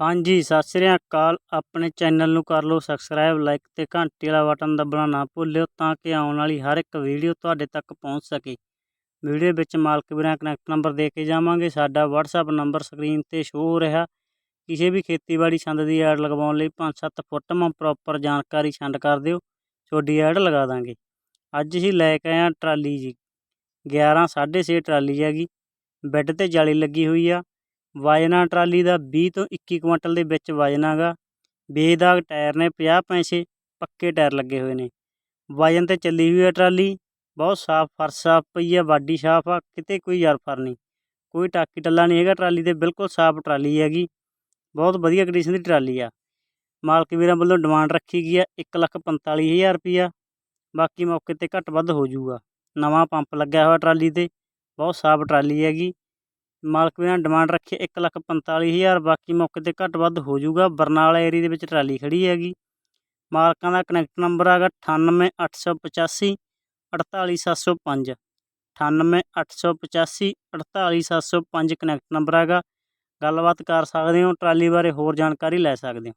ਹਾਂਜੀ, ਸਤਿ ਸ੍ਰੀ ਅਕਾਲ। ਆਪਣੇ ਚੈਨਲ ਨੂੰ ਕਰ ਲਓ ਸਬਸਕ੍ਰਾਈਬ ਲਾਈਕ ਤੇ ਘੰਟੀ ਵਾਲਾ ਬਟਨ ਦੱਬਣਾ ਨਾ ਭੁੱਲਿਓ ਤਾਂ ਕਿ ਆਉਣ ਵਾਲੀ ਹਰ ਇੱਕ ਵੀਡੀਓ ਤੁਹਾਡੇ ਤੱਕ ਪਹੁੰਚ ਸਕੇ। ਵੀਡੀਓ ਵਿੱਚ ਮਾਲਕ ਵੀਰਾਂ ਕਨੈਕਟ ਨੰਬਰ ਦੇ ਕੇ ਜਾਵਾਂਗੇ। ਸਾਡਾ WhatsApp ਨੰਬਰ ਸਕਰੀਨ ਤੇ ਸ਼ੋ ਹੋ ਰਿਹਾ। ਕਿਸੇ ਵੀ ਖੇਤੀਬਾੜੀ ਛੰਦ ਦੀ ਐਡ ਲਗਵਾਉਣ ਲਈ 5-7 ਫੁੱਟ ਮ ਪ੍ਰੋਪਰ ਜਾਣਕਾਰੀ ਛੰਡ ਕਰ ਦਿਓ। ਤੁਹਾਡੀ ਐਡ ਲਗਾ ਦਾਂਗੇ। ਅੱਜ ਹੀ ਲੈ ਕੇ ਆਇਆ ਟਰਾਲੀ ਜੀ। 11 6.5 ਟਰਾਲੀ ਹੈਗੀ। ਬੈੱਡ ਤੇ ਜਾਲੀ ਲੱਗੀ ਹੋਈ ਆ। ਵਾਜਨਾ ਟਰਾਲੀ ਦਾ 20 ਤੋਂ 21 ਕੁਇੰਟਲ ਦੇ ਵਿੱਚ ਵਜਨ ਹੈਗਾ ਬੇਦਾਗ ਟਾਇਰ ਨੇ 50 ਪੈਸੇ ਪੱਕੇ ਟਾਇਰ ਲੱਗੇ ਹੋਏ ਨੇ। ਵਜਨ ਤੇ ਚੱਲੀ ਹੋਈ ਹੈ ਟਰਾਲੀ। ਬਹੁਤ ਸਾਫ਼ ਫਰਸ਼ ਸਾਫ਼ ਪਈ ਆ ਬਾਡੀ ਸਾਫ਼ ਆ, ਕਿਤੇ ਕੋਈ ਯਰਫਰ ਨਹੀਂ। ਕੋਈ ਟਾਕੀ ਟੱਲਾ ਨਹੀਂ ਹੈਗਾ ਟਰਾਲੀ ਤੇ ਬਿਲਕੁਲ ਸਾਫ਼ ਟਰਾਲੀ ਹੈਗੀ। ਬਹੁਤ ਵਧੀਆ ਕੰਡੀਸ਼ਨ ਦੀ ਟਰਾਲੀ ਆ। ਮਾਲਕ ਵੀਰਾਂ ਵੱਲੋਂ ਡਿਮਾਂਡ ਰੱਖੀ ਗਈ ਆ 145000 ਰੁਪਿਆ ਬਾਕੀ ਮੌਕੇ ਤੇ ਘੱਟ ਵੱਧ ਹੋ ਜਾਊਗਾ। ਨਵਾਂ ਪੰਪ ਲੱਗਿਆ ਹੋਇਆ ਟਰਾਲੀ ਤੇ। ਬਹੁਤ ਸਾਫ਼ ਟਰਾਲੀ ਹੈਗੀ। ਮਾਲਕ ਵੀਰਾਂ ਨੇ ਡਿਮਾਂਡ ਰੱਖੀ ਇੱਕ ਲੱਖ ਪੰਤਾਲੀ ਹਜ਼ਾਰ, ਬਾਕੀ ਮੌਕੇ ਤੇ ਘੱਟ ਵੱਧ ਹੋ ਜਾਊਗਾ। ਬਰਨਾਲਾ ਏਰੀਏ ਦੇ ਵਿੱਚ ਟਰਾਲੀ ਖੜੀ ਹੈਗੀ। ਮਾਲਕਾਂ ਦਾ ਕਨੈਕਟ ਨੰਬਰ ਹੈਗਾ 98885 48705 98885 48705 ਕਨੈਕਟ ਨੰਬਰ ਹੈਗਾ। ਗੱਲਬਾਤ ਕਰ ਸਕਦੇ ਹੋ, ਟਰਾਲੀ ਬਾਰੇ ਹੋਰ ਜਾਣਕਾਰੀ ਲੈ ਸਕਦੇ ਹੋ।